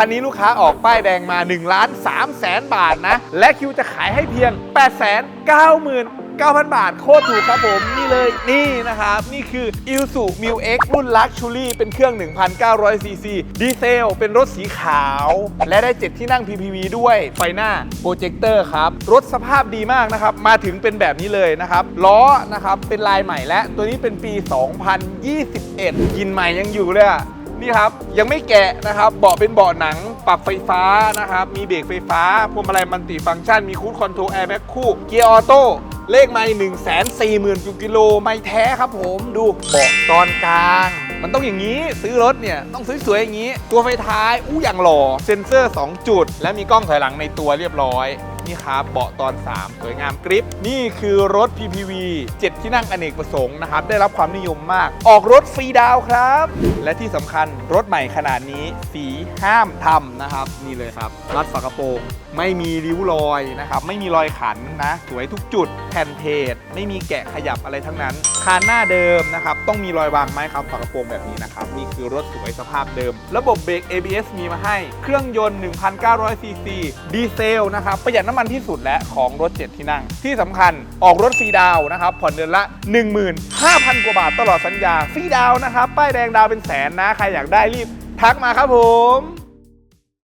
คันนี้ลูกค้าออกป้ายแดงมา1ล้าน3แสนบาทนะ และคิวจะขายให้เพียง 8 9 9 0 0 9,000 บาท โคตรถูกครับผม นี่เลยนี่นะครับ นี่คือ i l s u m i l X รุ่น Luxury เป็นเครื่อง 1,900 ซีซีดีเซล เป็นรถสีขาว และได้ 7 ที่นั่ง PPV ด้วย ไฟหน้าโปรเจคเตอร์ครับ รถสภาพดีมากนะครับ มาถึงเป็นแบบนี้เลยนะครับ ล้อนะครับ เป็นลายใหม่และ ตัวนี้เป็นปี 2021ยินใหม่ยังอยู่เลยอะ นี่ครับยังไม่แกะนะครับเบาะเป็นเบาะหนังปรับไฟฟ้านะครับมีเบรกไฟฟ้าพวงมาลัยมันติฟังก์ชันมีคูดคอนโทรลแอร์แบ็กคู่เกียร์ออโต้เลขไม่1 4 0 0 0 0กิโลไม่แท้ครับผมดูเบาะตอนกลาง มันต้องอย่างนี้ซื้อรถเนี่ยต้องสวยๆอย่างนี้ ตัวไฟท้ายอู้อย่างหล่อเซ็นเซอร์ 2 จุด และมีกล้องถอยหลังในตัวเรียบร้อย นี่ครับเบาะตอน 3 สวยงามกริป นี่คือรถ PPV 7 ที่นั่งอเนกประสงค์นะครับ ได้รับความนิยมมาก ออกรถฟรีดาวครับ และที่สำคัญรถใหม่ขนาดนี้สีห้ามทำนะครับ นี่เลยครับ รัดฝากระโปรงไม่มีริ้วรอยนะครับ ไม่มีรอยขันนะ สวยทุกจุดแผ่นเพจไม่มีแกะขยับอะไรทั้งนั้น คานหน้าเดิมนะครับ ต้องมีรอยวางไม้ครับฝากระโปรงแบบนี้นะครับ นี่คือรถสวยสภาพเดิม ระบบเบรก ABS มีมาให้ เครื่องยนต์ 1,900ซีซีดีเซลนะครับ ประหยัดน้ำมันที่สุดและของรถ 7 ที่นั่ง ที่สำคัญออกรถฟรีดาวนะครับ ผ่อนเดือนละ 15,000 กว่าบาทตลอดสัญญาฟรีดาวนะครับ ป้ายแดงดาวเป็นแสนนะ ใครอยากได้รีบทักมาครับผม